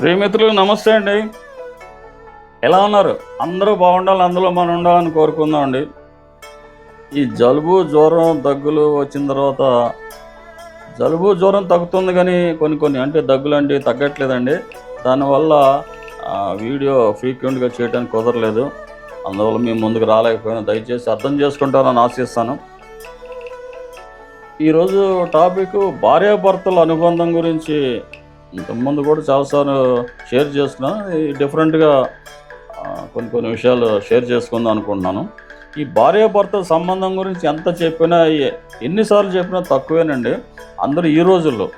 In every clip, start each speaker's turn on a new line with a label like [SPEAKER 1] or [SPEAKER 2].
[SPEAKER 1] ప్రియమిత్రులకు నమస్తే అండి. ఎలా ఉన్నారు? అందరూ బాగుండాలి అందులో మనం ఉండాలని కోరుకుందాం అండి ఈ జలుబు జ్వరం దగ్గులు వచ్చిన తర్వాత జలుబు జ్వరం తగ్గుతుంది కానీ కొన్ని కొన్ని అంటే దగ్గులు అంటే తగ్గట్లేదండి. దానివల్ల వీడియో ఫ్రీక్వెంట్గా చేయడానికి కుదరలేదు. అందువల్ల మేము ముందుకు రాలేకపోయినా దయచేసి అర్థం చేసుకుంటారని ఆశిస్తాను. ఈరోజు టాపిక్ భార్యాభర్తల అనుబంధం గురించి ఇంతకుముందు కూడా చాలాసార్లు షేర్ చేసుకున్నాను. డిఫరెంట్గా కొన్ని కొన్ని విషయాలు షేర్ చేసుకుందాం అనుకుంటున్నాను. ఈ భార్యాభర్త సంబంధం గురించి ఎంత చెప్పినా ఎన్నిసార్లు చెప్పినా తక్కువేనండి. అందరూ ఈ రోజుల్లో.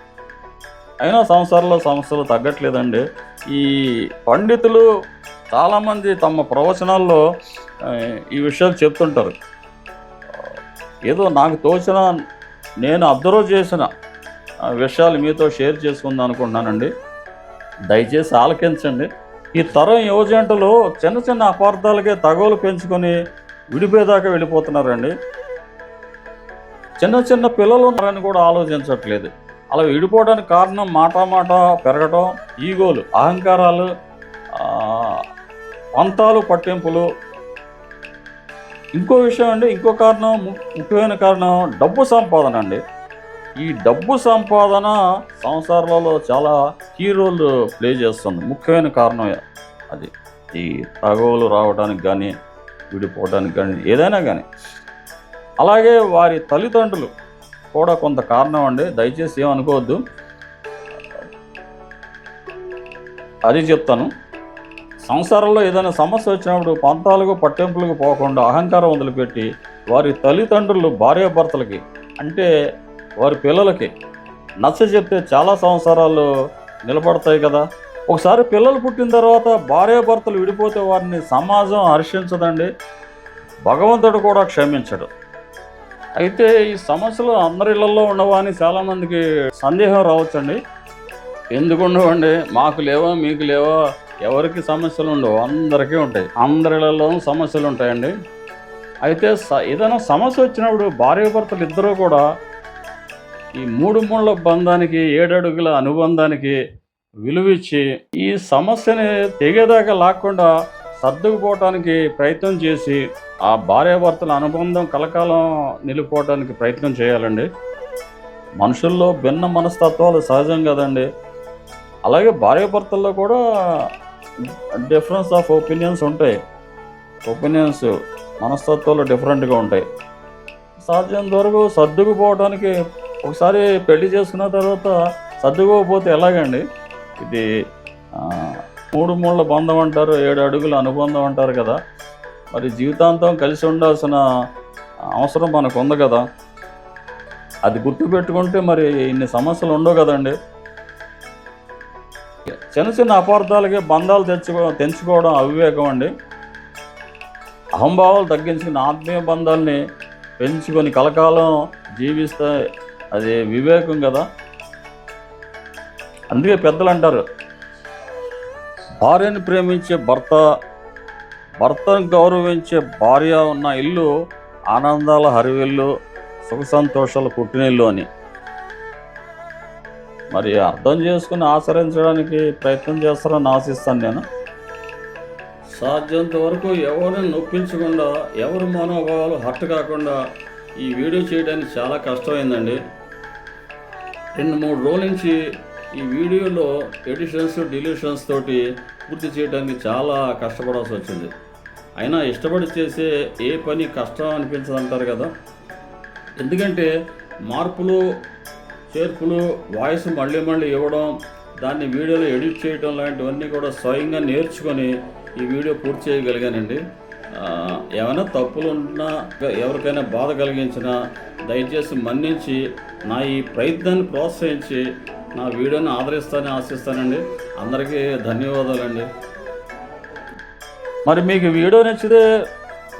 [SPEAKER 1] అయినా సంవత్సరాల్లో సమస్యలు తగ్గట్లేదండి. ఈ పండితులు చాలామంది తమ ప్రవచనాల్లో ఈ విషయాలు చెప్తుంటారు. ఏదో నాకు తోచిన నేను అబ్జర్వ్ చేసిన విషయాలు మీతో షేర్ చేసుకుందాం అనుకుంటున్నానండి. దయచేసి ఆలకించండి. ఈ తరం యువజంటలు చిన్న చిన్న అపార్థాలకే తగవులు పెంచుకొని విడిపోయేదాకా వెళ్ళిపోతున్నారండి. చిన్న చిన్న పిల్లలు ఉన్నారని కూడా ఆలోచించట్లేదు. అలా విడిపోవడానికి కారణం మాట మాట పెరగటం ఈగోలు అహంకారాలు ఆ, పంతాలు పట్టింపులు. ఇంకో విషయం అండి ఇంకో కారణం ము- ముఖ్యమైన కారణం డబ్బు సంపాదన అండి. ఈ డబ్బు సంపాదన సంసారాలలో చాలా కీ రోల్ ప్లే చేస్తుంది. ముఖ్యమైన కారణం అది ఈ తగవలు రావడానికి కానీ విడిపోవడానికి కానీ ఏదైనా కానీ అలాగే వారి తల్లిదండ్రులు కూడా కొంత కారణం అండి. దయచేసి ఏమనుకోవద్దు. అది చెప్తాను. సంసారంలో ఏదైనా సమస్య వచ్చినప్పుడు పంతాలకు పట్టింపులకు పోకుండా అహంకారం వదిలిపెట్టి వారి తల్లిదండ్రులు భార్యాభర్తలకి అంటే వారి పిల్లలకి నచ్చ చెప్తే చాలా సంవత్సరాలు నిలబడతాయి కదా. ఒకసారి పిల్లలు పుట్టిన తర్వాత భార్యాభర్తలు విడిపోతే వారిని సమాజం హర్షించదండి. భగవంతుడు కూడా క్షమించడు. అయితే ఈ సమస్యలు అందరి ఇళ్ళలో ఉండవా అని చాలామందికి సందేహం రావచ్చండి. ఎందుకు ఉండవండి? మాకు లేవా మీకు లేవా? ఎవరికి సమస్యలు ఉండవు? అందరికీ ఉంటాయి. అందరిలో సమస్యలు ఉంటాయండి. అయితే స- ఏదైనా సమస్య వచ్చినప్పుడు భార్యాభర్తలు ఇద్దరూ కూడా ఈ మూడు మూళ్ళ బంధానికి ఏడడుగుల అనుబంధానికి విలువిచ్చి ఈ సమస్యని తెగేదాకా లాక్కుండా సర్దుకుపోవటానికి ప్రయత్నం చేసి ఆ భార్యాభర్తల అనుబంధం కలకాలం నిలిపోవటానికి ప్రయత్నం చేయాలండి. మనుషుల్లో భిన్న మనస్తత్వాలు సహజం కదండి. అలాగే భార్యాభర్తల్లో కూడా డిఫరెన్స్ ఆఫ్ ఒపీనియన్స్ ఉంటాయి. ఒపీనియన్స్ మనస్తత్వాలు డిఫరెంట్గా ఉంటాయి. సాధ్యం వరకు సర్దుకుపోవడానికి ఒకసారి పెళ్ళి చేసుకున్న తర్వాత సర్దుకోకపోతే ఎలాగండి? ఇది మూడు మూళ్ళ బంధం అంటారు ఏడు అడుగుల అనుబంధం అంటారు కదా. మరి జీవితాంతం కలిసి ఉండాల్సిన అవసరం మనకు ఉంది కదా. అది గుర్తుపెట్టుకుంటే మరి ఇన్ని సమస్యలు ఉండవు కదండి. చిన్న చిన్న అపార్థాలకి బంధాలు తెచ్చుకో తెంచుకోవడం అవివేకం అండి. అహంభావాలు తగ్గించుకుని ఆత్మీయ బంధాలని పెంచుకొని కలకాలం జీవిస్తే అది వివేకం కదా. అందుకే పెద్దలు అంటారు భార్యను ప్రేమించే భర్త భర్తను గౌరవించే భార్య ఉన్న ఇల్లు ఆనందాల హరివిల్లు సుఖ సంతోషాల పుట్టినిల్లు అని. మరి అర్థం చేసుకుని ఆచరించడానికి ప్రయత్నం చేస్తారని ఆశిస్తాను నేను. సాధ్యంత వరకు ఎవరిని నొప్పించకుండా ఎవరి మనోభావాలు హర్ట్ కాకుండా ఈ వీడియో చేయడానికి చాలా కష్టమైందండి. రెండు మూడు రోజుల నుంచి ఈ వీడియోలో ఎడిషన్స్ డిలీషన్స్ తోటి పూర్తి చేయడానికి చాలా కష్టపడాల్సి వచ్చింది. అయినా ఇష్టపడి చేసే ఏ పని కష్టం అనిపించదు అంటారు కదా? ఎందుకంటే మార్పులు చేర్పులు వాయిస్ మళ్ళీ మళ్ళీ ఇవ్వడం దాన్ని వీడియోలో ఎడిట్ చేయడం లాంటివన్నీ కూడా స్వయంగా నేర్చుకొని ఈ వీడియో పూర్తి చేయగలిగానండి. ఏమైనా తప్పులు ఉన్నా ఎవరికైనా బాధ కలిగించినా దయచేసి మన్నించి నా ఈ ప్రయత్నాన్ని ప్రోత్సహించి నా వీడియోని ఆదరిస్తానని ఆశిస్తానండి. అందరికీ ధన్యవాదాలండి. మరి మీకు వీడియో నచ్చితే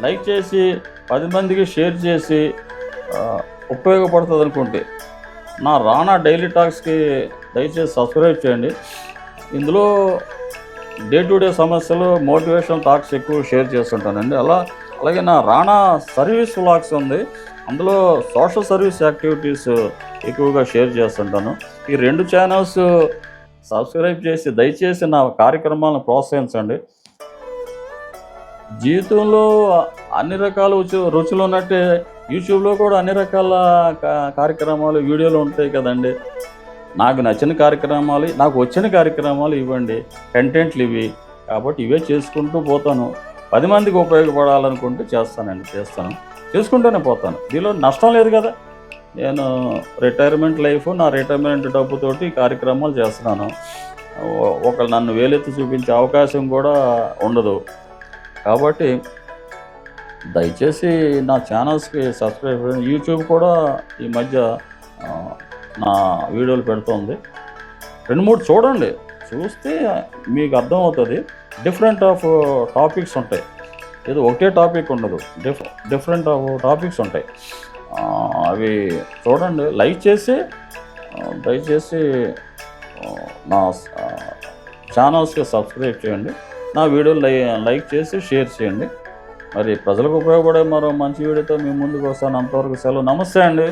[SPEAKER 1] లైక్ చేసి పది మందికి షేర్ చేసి ఉపయోగపడుతుంది అనుకుంటే నా రానా డైలీ టాక్స్కి దయచేసి సబ్స్క్రైబ్ చేయండి. ఇందులో డే టు డే సమస్యలు మోటివేషన్ టాక్స్ ఎక్కువ షేర్ చేస్తుంటానండి. అలా అలాగే నా రానా సర్వీస్ వ్లాగ్స్ ఉంది. అందులో సోషల్ సర్వీస్ యాక్టివిటీస్ ఎక్కువగా షేర్ చేస్తుంటాను. ఈ రెండు ఛానల్స్ సబ్స్క్రైబ్ చేసి దయచేసి నా కార్యక్రమాలను ప్రోత్సహించండి. జీవితంలో అన్ని రకాల రుచు రుచులు ఉన్నట్టే యూట్యూబ్లో కూడా అన్ని రకాల కా- కార్యక్రమాలు వీడియోలు ఉంటాయి కదండి. నాకు నచ్చిన కార్యక్రమాలు నాకు వచ్చిన కార్యక్రమాలు ఇవ్వండి. కంటెంట్లు ఇవి. కాబట్టి ఇవే చేసుకుంటూ పోతాను. పది మందికి ఉపయోగపడాలనుకుంటే చేస్తానండి చేస్తాను. చేసుకుంటూనే పోతాను. దీనిలో నష్టం లేదు కదా. నేను రిటైర్మెంట్ లైఫ్ నా రిటైర్మెంట్ డబ్బుతోటి కార్యక్రమాలు చేస్తున్నాను. ఒకళ్ళు నన్ను వేలెత్తి చూపించే అవకాశం కూడా ఉండదు. కాబట్టి దయచేసి నా ఛానల్స్కి సబ్స్క్రైబ్ యూట్యూబ్ కూడా ఈ మధ్య నా వీడియోలు పెడుతోంది. రెండు మూడు చూడండి. చూస్తే మీకు అర్థమవుతుంది. డిఫరెంట్ ఆఫ్ టాపిక్స్ ఉంటాయి. ఏదో ఒకటే టాపిక్ ఉండదు. డిఫ్ డిఫరెంట్ టాపిక్స్ ఉంటాయి. అవి చూడండి. లైక్ చేసి దయచేసి నా ఛానల్స్కి సబ్స్క్రైబ్ చేయండి. నా వీడియోలు లై లైక్ చేసి షేర్ చేయండి. మరి ప్రజలకు ఉపయోగపడే మరో మంచి వీడియోతో మీ ముందుకు వస్తాను. అంతవరకు సెలవు. నమస్తే అండి.